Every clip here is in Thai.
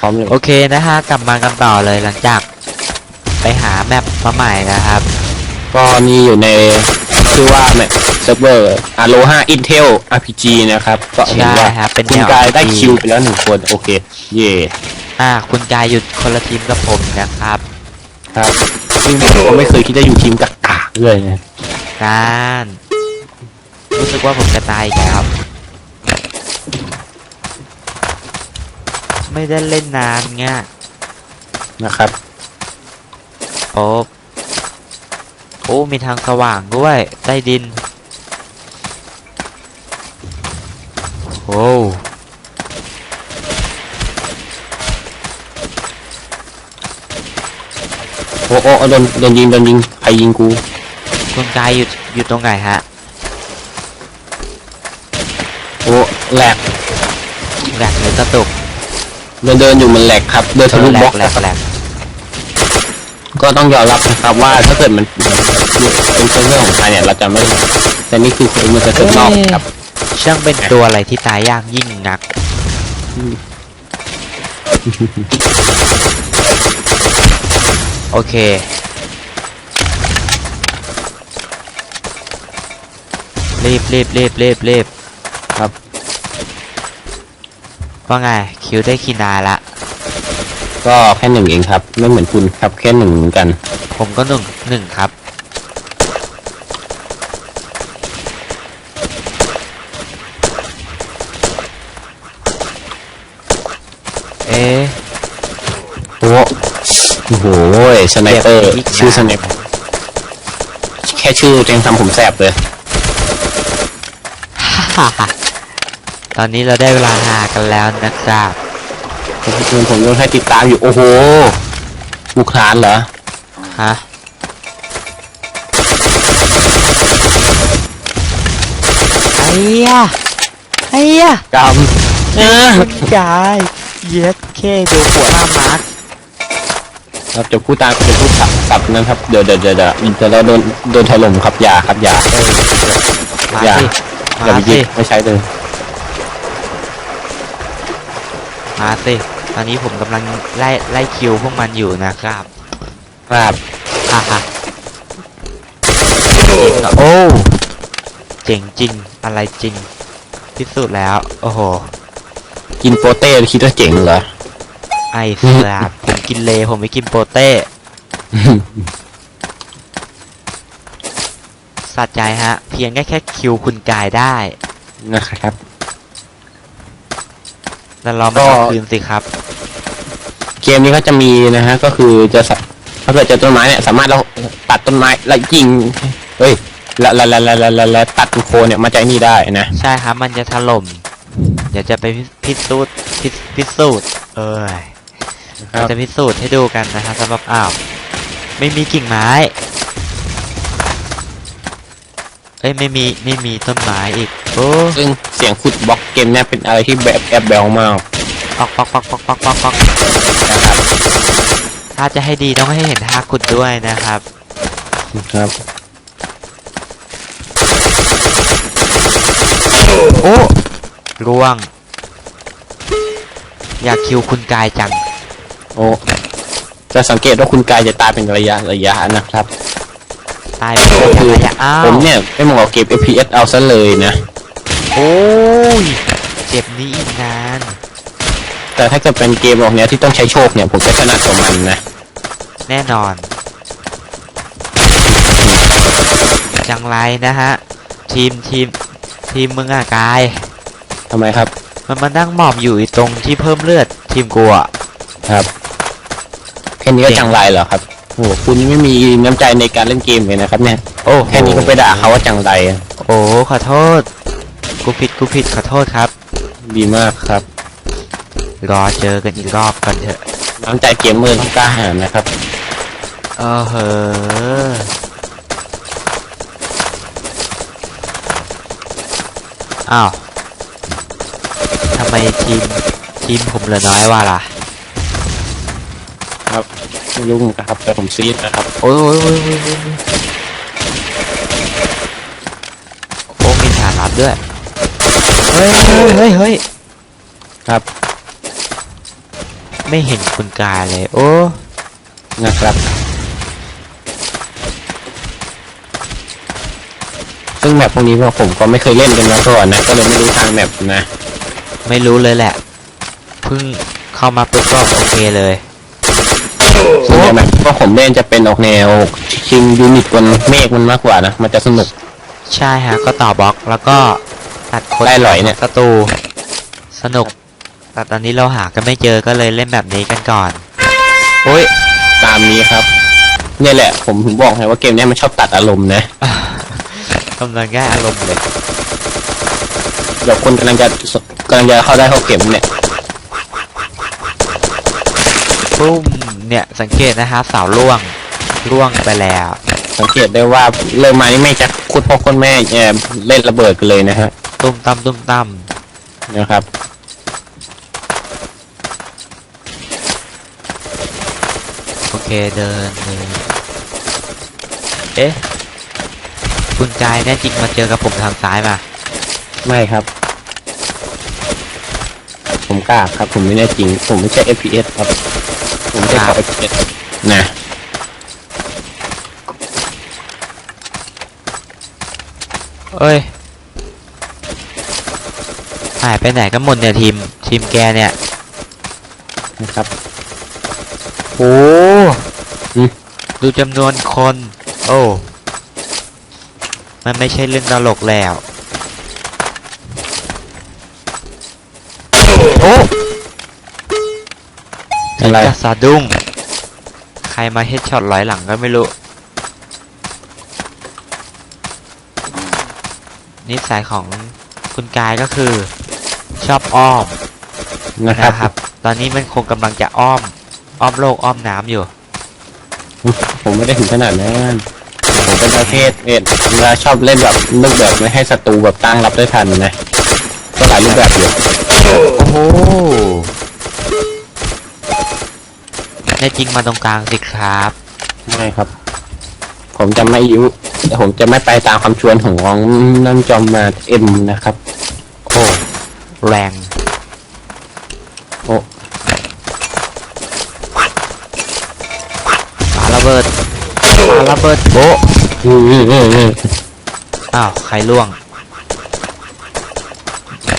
พร้อมเลยโอเคนะฮะกลับมากันต่อเลยหลังจาก ไปหาแมปมาใหม่นะครับ ก็นี่อยู่ในชื่อว่าแมปเซิร์ฟเวอร์อโลฮาอินเทล RPG นะครับ ก็เห็นว่าใช่ครับเป็นคุณแนวกายได้ RPG คิวไปแล้วหนึ่งคน โอเค เย่อ่าคุณกายหยุดคนละทีมกับผมนะครับครับซึ่งผมไม่เคยคิดจะอยู่ทีมกากาเลยนะการรู้สึกว่าผมจะตายอีกแล้ว ไม่ได้เล่นนานเงี้ยนะครับ โอ้โอ้มีทางสว่างด้วย ใต้ดินโอ้โอ้โอ้โดนโดนยิงโดนยิงใครยิงกูคุณกายอยู่อยู่ตรงไหนฮะ โอ้แหลกแหลกหรือกระตุก เดินเดินอยู่มันแหลกครับเดินทะลุแหลบล็อกกแหลกแหลกก็ต้องยอมรับนะครับว่าถ้าเกิดมันเป็นเซิร์ฟเวอร์ของไทยเนี่ยเราจะไม่แต่นี่คือมันจะเซิร์ฟนอกครับช่างเป็นตัวอะไรที่ตายยากยิ่งนักโอเค รีบรีบรีบรีบรีบครับ ว่าไง คิวได้คีนาละ ก็แค่หนึ่งเองครับ ไม่เหมือนคุณครับแค่หนึ่งเหมือนกัน ผมก็หนึ่งหนึ่งครับ เอ๊ะ โอ้โอ้โหสไนเปอร์เก็บอีกชื่อนะสไนเปอร์แค่ชื่อเองทำผมแสบเลย ตอนนี้เราได้เวลาหากันแล้วนะครับผมผมยังให้ติดตามอยู่ โอ้โหบุคลานเหรอ ฮะ ไอ้ยะไอ้ยะกำเออคุณกายเย็ดเคดูหัวหน้ามาร์คครับจะพูดตามจะพูดสับสับนะครับ เดี๋ยวเดี๋ยวเดี๋ยวเดี๋ยวเดี๋ยวเราโดนโดนถล่มครับอย่าครับอย่ามาอย่าสิอย่ามาไปยิสิงไม่ใช้เลย มาสิตอนนี้ผมกำลังไล่ไล่คิวพวกมันอยู่นะครับครับฮ่าฮ่าโอ้เจ๋งจริงอะไรจริง ที่สุดแล้ว โอ้โห กินโปเต้คิดว่าเจ๋งเหรอ ไอ้สาบผมกินเลผมไม่กินโปเต้สัตว์ใจฮะ เพียงแค่แค่คิวคุณกายได้นะครับ แล้วเรามาก็ เอาคืนสิครับเกมนี้ก็จะมีนะฮะ ก็คือจะสะถ้าเกิดเจอต้นไม้เนี่ยสามารถเราตัดต้นไม้แล้วยิงเฮ้ยแล้วแล้วแล้วแล้วแล้วแล้วตัดโคนเนี่ยมาจากไอ้นี่ได้นะ ใช่ครับ มันจะถล่มเดี๋ยวจะไปพิพิสูจน์พิพิสูจน์เอ้ยครัเราบจะพิสูจน์ให้ดูกันนะครับสำหรับอ้าวไม่มีกิ่งไม้ เอ้ยไม่มีไม่มีต้นไม้อีกโอ้ซึ่งเสียงขุดบล็อกเกมเนี่ยเป็นอะไรที่แบบแอบแบลมากปอกปอกปอกปอกปอกปอกปอกนะครับถ้าจะให้ดีต้องให้เห็นท่าขุดด้วยนะครับครับโอ้ร่วง อยากคิวคุณกายจัง โอ้จะสังเกตว่าคุณกายจะตายเป็นระยะระยะนะครับ ตายไปเลยคือยังไงอะอ้าวผมเนี่ยไม่มองเก็บ FPS เอาซะเลยนะ โอ้ยเจ็บนี้อีกนานแต่ถ้าเกิดเป็นเกมออกเนี้ยที่ต้องใช้โชคเนี่ยผมจะชนะกว่ามันนะ แน่นอน จังไรนะฮะ ทีมทีมทีมมึงอะกาย ทำไมครับ มันมานั่งหมอบอยู่อีตรงที่เพิ่มเลือดทีมกูอะครับแค่นี้ก็เจ๋งจังไรเหรอครับโอ้โหคุณนี่ไม่มีน้ำใจในการเล่นเกมเลยนะครับเนี่ย โอ้โหแค่นี้ก็ไปด่าเขาว่าจังไรโอ้ขอโทษ กูผิดกูผิดขอโทษครับ ดีมากครับ รอเจอกันอีกรอบกันเถอะ น้ำใจเกมเมอร์ต้องกล้าหาญนะครับ เออเหอะอ้าวทำไมทีมทีมผมเหลือน้อยว่าล่ะครับ ไม่รู้เหมือนกันครับแต่ผมซีดนะครับ โอ้ยโอ้ยโอ้ยโอ้ยโอ้ยโอ้มีฐานลับด้วย เฮ้ยเฮ้ยเฮ้ยเฮ้ยครับ ไม่เห็นคุณกายเลย โอ้นะครับ ซึ่งแมปพวกนี้พวกผมก็ไม่เคยเล่นกันมาก่อนนะ ก็เลยไม่รู้ทางแมปนะ ไม่รู้เลยแหละ เพิ่งเข้ามาปุ๊บก็โอเคเลย ส่วนใหญ่แมปพวกผมเล่นจะเป็นออกแนวชิงยูนิตบนเมฆมันมากกว่านะ มันจะสนุก ใช่ฮะ ก็ต่อบล็อกแล้วก็ตัดคนได้หลอยเนี่ย ศัตรูสนุก แต่ตอนนี้เราหากันไม่เจอก็เลยเล่นแบบนี้กันก่อนโอ้ยตามนี้ครับ เนี่ยแหละ ผมถึงบอกไงว่าเกมเนี้ยมันชอบตัดอารมณ์นะกำลังแก้อารมณ์เลยเดี๋ยวคนกำลังจะกำลังจะเข้าได้เข้าเข็มเนี่ย ปุ้ม เนี่ยสังเกตนะครับเสาล่วงล่วงไปแล้ว สังเกตได้ว่าเริ่มมานี่ไม่จะคุดพ่อคนแม่แอบเล่นระเบิดกันเลยนะฮะตุ้มตั้มตุ้มตั้มนะครับโอเคเดินเดินเอ๊ะคุณกายแน่จริงมาเจอกับผมทางซ้ายมาไม่ครับ ผมกล้าครับ ผมไม่แน่จริง ผมไม่ใช่ FPS ครับ ผมไม่ใช่ขอ FPS นะเอ้ยหายไปไหนกันหมดเนี่ยทีมทีมแกเนี่ยนะครับโอ้อืมดูจำนวนคน โอ้ มันไม่ใช่เรื่องตลกแล้ว โอ้ อะไรจะสะดุ้ง ใครมาเฮดช็อตร้อยหลังก็ไม่รู้ นิสัยของคุณกายก็คือชอบอ้อมนะครับนะครับตอนนี้มันคงกำลังจะอ้อม อ้อมโลกอ้อมน้ำอยู่ ผมไม่ได้ถึงขนาดนั้นผมเป็นประเภทเอ็ดเวลาชอบเล่นแบบนึกแบบไม่ให้ศัตรูแบบตั้งรับได้ทันนะก็หลายรูปแบบอยู่ โอ้โห แน่จริงมาตรงกลางสิครับ ไม่ครับ ผมจะไม่ยุแต่ผมจะไม่ไปตามคำชวนของนั่นจอมมาเอ็มนะครับ โอ้แรงโอ้ปาระเบิดปาระเบิดโอ้อืมอืมอืมอืมอ้าวใครล่วง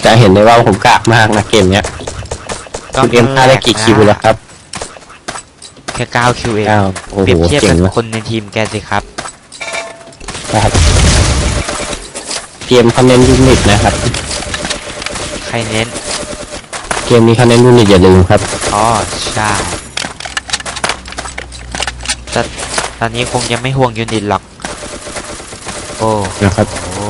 จะเห็นได้ว่าผมกากมากนะเกมเนี้ยคุณเอ็มฆ่าได้กี่คิวแล้วครับ แค่9คิวเองอ้าวโอ้เปโหรียบเทียบเจ๋กังบนะคนในทีมแกสิครับ ครับเกมเขาเน้นยูนิตนะครับ ใครเน้น เกมนี้เขาเน้นยูนิตอย่าลืมครับ อ๋อใช่แต่ตอนนี้คงยังไม่ห่วงยูนิตหรอก โอ้นะครับ โอ้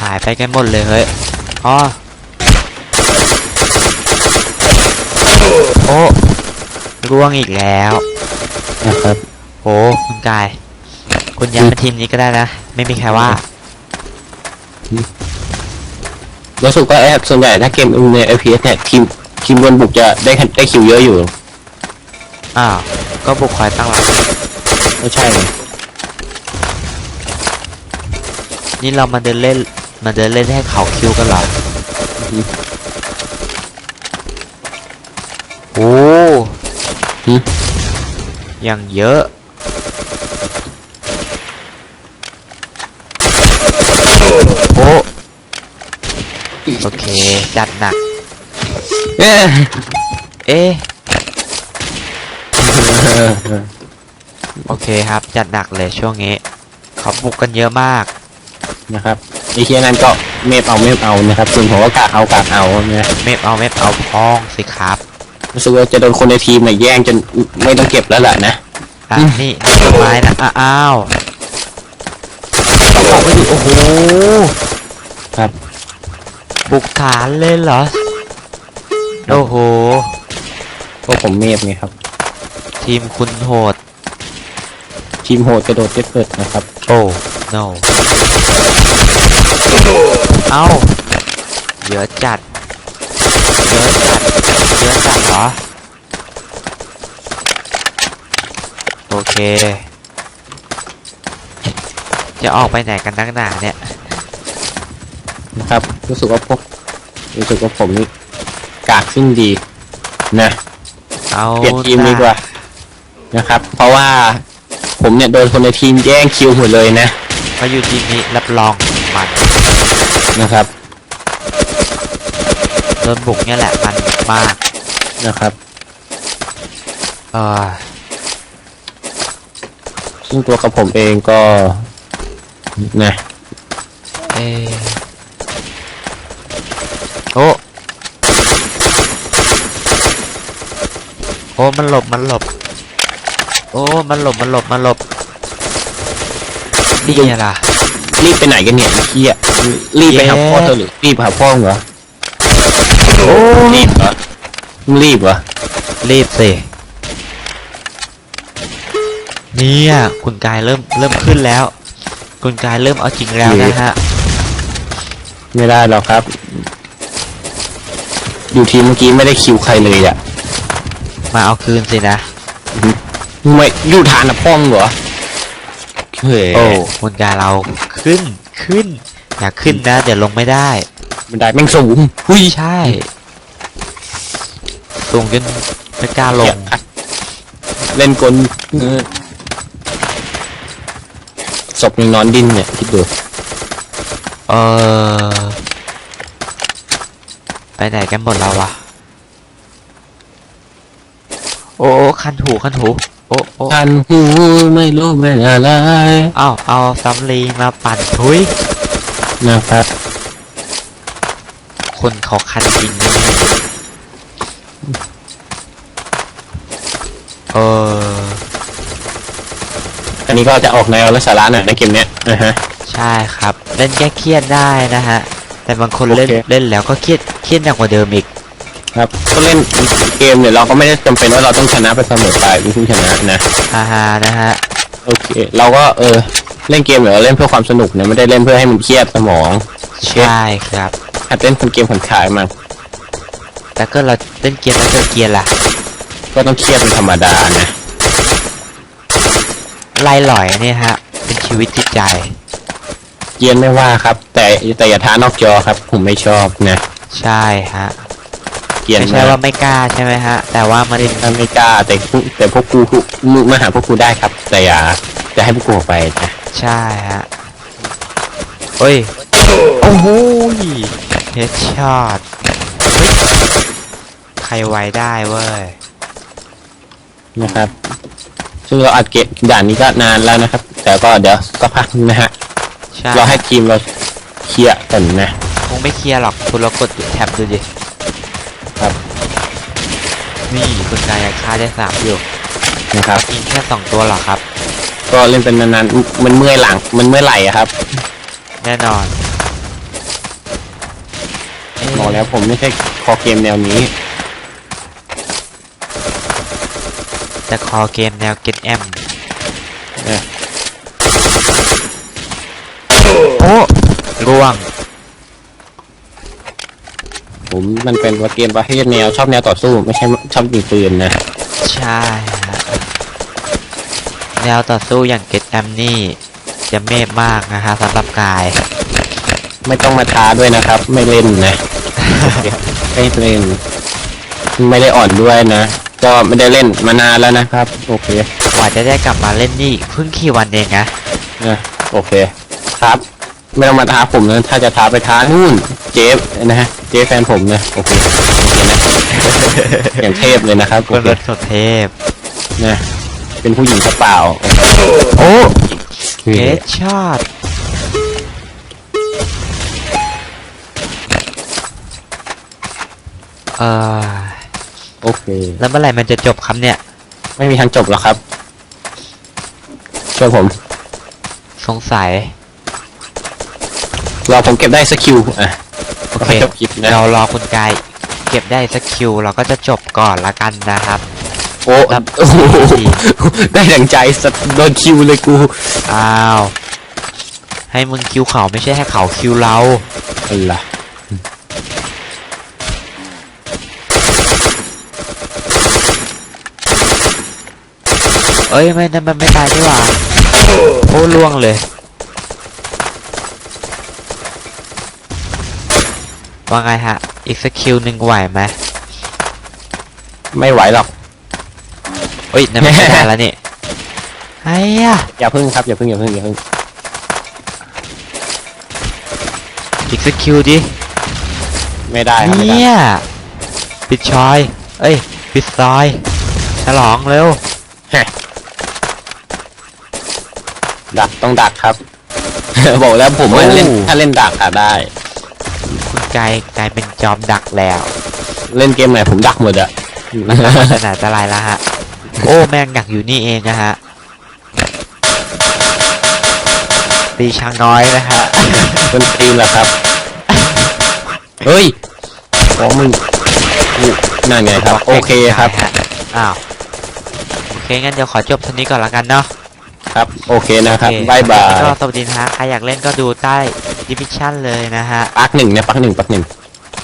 หายไปกันหมดเลยเฮ้ย อ๋อโอ้ร่วงอีกแล้วนะครับโอ้คุณกาย คุณย้ายมาทีมนี้ก็ได้นะ ไม่มีใครว่ารู้สึกว่าแอปส่วนใหญ่ถ้าเกมใน FPS เนี่ยทีมทีมบนบุกจะได้ได้คิวเยอะอยู่ อ้าว ก็บุกคอยตั้งหลักไม่ใช่ไงนี่เรามาเดินเล่น มาเดินเล่นให้เขาคิวกันเหรอโอ้หึยังเยอะโอ้โอเค จัดหนัก เอ๊ะเอ๊ะโอเคครับ จัดหนักเลยช่วงนี้เขาบุกกันเยอะมากนะครับ ไอ้เคียนั้นก็เมฟเอาเมฟเอานะครับส่วนผมก็กะเอากะเอาเนี่ยเมฟเอาเมฟเอาพ้องสิครับรู้สึกว่าจะโดนคนในทีมเนี่ยแย่งจนไม่ต้องเก็บแล้วแหละนะอะอืมนี่ต้นไม้นะอะอ้าวต้องบอกไปดิโอ้โหครับบุกฐานเลยเหรอโอ้โหพวกผมเมฟไงครับ ทีมคุณโหด ทีมโหดกระโดดเจ็บเปิดนะครับ โอ้ no เอ้าเยอะจัดเยอะจัดเยอะจัดเหรอ โอเค จะออกไปไหนกันนักหนาเนี่ย นะครับ รู้สึกว่าพวกรู้สึกว่าผมนี่กากขึ้นดีนะเอาเปลี่ยนทีมดีกว่านะครับ เพราะว่าผมเนี่ยโดนคนในทีมแย่งคิวหมดเลยนะมาอยู่ทีมนี้รับรองมั นนะครับ โดนบุกเนี่ยแหละมันมากนะครับเออซึ่งตัวกับผมเองก็นะเออโอ้โอ้มันหลบมันหลบ โอ้ มันหลบมันหลบมันหลบนี่ไงล่ะ รีบไปไหนกันเนี่ยไอ้เฮียรีบไปหาพ่อเธอหรือรีบหาพ่อมึงเหรอโอ้รีบเหรอมึงรีบเหรอรีบสิเนี่ยคุณกายเริ่มเริ่มขึ้นแล้ว คุณกายเริ่มเอาจริงแล้วนะฮะไม่ได้หรอกครับ อยู่ทีมเมื่อกี้ไม่ได้คิวใครเลยอะมาเอาคืนสินะมึงไม่อยู่ฐานนะพ่อมึงเหรอเฮ้ยโอ้คุณกายเรา ขึ้นขึ้น อยากขึ้นนะ เดี๋ยวลงไม่ได้ บันไดแม่งสูงหุยใช่สูงจนไม่กล้าลง เล่นกลเออศพยังนอนดิ้นเนี่ยคิดดูเออไปไหนกันหมดแล้ววะ โอ้โอ้คันหูคันหู โอ้โอ้ทันหูไม่รู้เป็นอะไรเอาเอาสำลีมาปั่นทุยนะครับ คนเขาคันจริงนะเนี่ยเออ อันนี้ก็จะออกแนวและสาระหน่อยในเกมเนี้ยนะฮะ ใช่ครับ เล่นแก้เครียดได้นะฮะ แต่บางคนเล่นโอเค เล่นแล้วก็เครียดเครียดหนักกว่าเดิมอีก ครับก็เล่นเกมเนี่ยเราก็ไม่ได้จำเป็นว่าเราต้องชนะไปเสมอไปวิธีชนะนะอาฮานะฮะโอเค เราก็เออเล่นเกมเนี่ยเราเล่นเพื่อความสนุกเนี่ยไม่ได้เล่นเพื่อให้มันเครียดสมองใช่ครับหัดเล่นเป็นเกมผ่อนคลายมันแต่ก็เราเล่นเกียร์แล้วเจอเกียร์ล่ะ ก็ต้องเครียดเป็นธรรมดานะไล่หลอยเนี่ยฮะ เป็นชีวิตจิตใจเกรียนไม่ว่าครับ แต่แต่อย่าท้านอกจอครับ ผมไม่ชอบนะ ใช่ฮะ เกรียนไม่ใช่มากว่าไม่กล้าใช่ไหมฮะ แต่ว่ามันถ้าไม่กล้าแต่พวกแต่พวกกูมึงมาหาพวกกูได้ครับ แต่อย่าจะให้พวกกูออกไปนะใช่ฮะเฮ้ยโอ้โหเฮดช็อตใครไว้ได้เว้ยนะครับ ซึ่งเราอัดเกมด่านนี้ก็นานแล้วนะครับ แต่ก็เดี๋ยวสักพักนึงนะฮะใช่เราให้ทีมเราเคลียร์กันนะ คงไม่เคลียร์หรอกคุณเรากดแท็บดูดิครับ นี่คุณกายยังฆ่าได้สามอยู่นะครับยิงแค่สองตัวเหรอครับ ก็เล่นเป็นนานๆมันเมื่อยหลัง มันเมื่อยไหล่อะครับแน่นอนเอ๊ะบอกแล้วผมไม่ใช่คอเกมแนวนี้ แต่คอเกมแนว Get M เออโอ้ร่วง ผมมันเป็นว่าเกมประเภทแนวชอบแนวต่อสู้ไม่ใช่ชอบยิงปืนนะใช่ฮะแนวต่อสู้อย่าง Get M นี่จะเมพมากนะฮะสำหรับกาย ไม่ต้องมาท้าด้วยนะครับ ไม่เล่นนะไม่เล่นไม่ได้อ่อนด้วยนะ ก็ไม่ได้เล่นมานานแล้วนะครับ โอเคกว่าจะได้กลับมาเล่นนี่เพิ่งกี่วันเองนะนะโอเค ครับ ไม่ต้องมาท้าผมนะถ้าจะท้าไปท้านู่น เจฟนะฮะ เจฟแฟนผมนะโอเคโอเคนะอย่างเทพเลยนะครับคโอนเครถสุดเทพนะเป็นผู้หญิงกระเปล่าโอ้เฮ้เฮยดช็อตเออโอเค แล้วเมื่อไหร่มันจะจบครับเนี่ย ไม่มีทางจบหรอกครับช่วยผม สงสัย รอผมเก็บได้สกิลอะโอเคจบคลิปนะเรารอคุณกายเก็บได้สักคิวเราก็จะจบก่อนละกันนะครับ โอ้ครับโอ้โหได้ดังใจสัตว์โดนคิวเลยกูอ้าวให้มึงคิวเขาไม่ใช่ให้เขาคิวเราอะไรล่ะเอ้ยไม่นั่นมันไม่ตายนี่หว่าโอ้ล่วงเลย ว่าไงฮะ อีกสักคิวหนึ่งไหวไหมไม่ไหวหรอก เฮ้ยนั่นไม่ได้แล้วนี่ไอ้ยะอย่าพึ่งครับ อย่าพึ่งอย่าพึ่งอย่าพึ่งอีกสักคิวดิไม่ได้ครับไม่ได้เนี่ยปิดชอย เอ้ย ปิดซอย ฉลองเร็ว ดักต้องดักครับ บอกแล้วผมว่าโอ้เล่นถ้าเล่นดักอะได้ คุณกายกลายเป็นจอมดักแล้วเล่นเกมไหนผมดักหมดอะขนาดจะไรแล้วฮะ โอ้แม่งดักอยู่นี่เองนะฮะตีช้างน้อยนะฮะเป็นทีมแหละครับ เฮ้ยของมึงอู้นั่นไงครับ โอเคครับฮะอ้าว โอเค งั้นเดี๋ยวขอจบเท่านี้ก่อนละกันเนาะ ครับ โอเคนะครับโอเคบายบายก็สวัสดีนะฮะ ใครอยากเล่นก็ดูใต้ ดิฟิชั่นเลยนะฮะ ปักหนึ่งเนี่ยปักหนึ่งปักหนึ่ง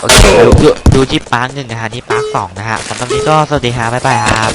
โอเค ดูดูดูที่ปาร์คหนึ่งนะฮะที่ปาร์คสองนะฮะสำหรับวันนี้ก็สวัสดีฮะบ๊ายบายครับ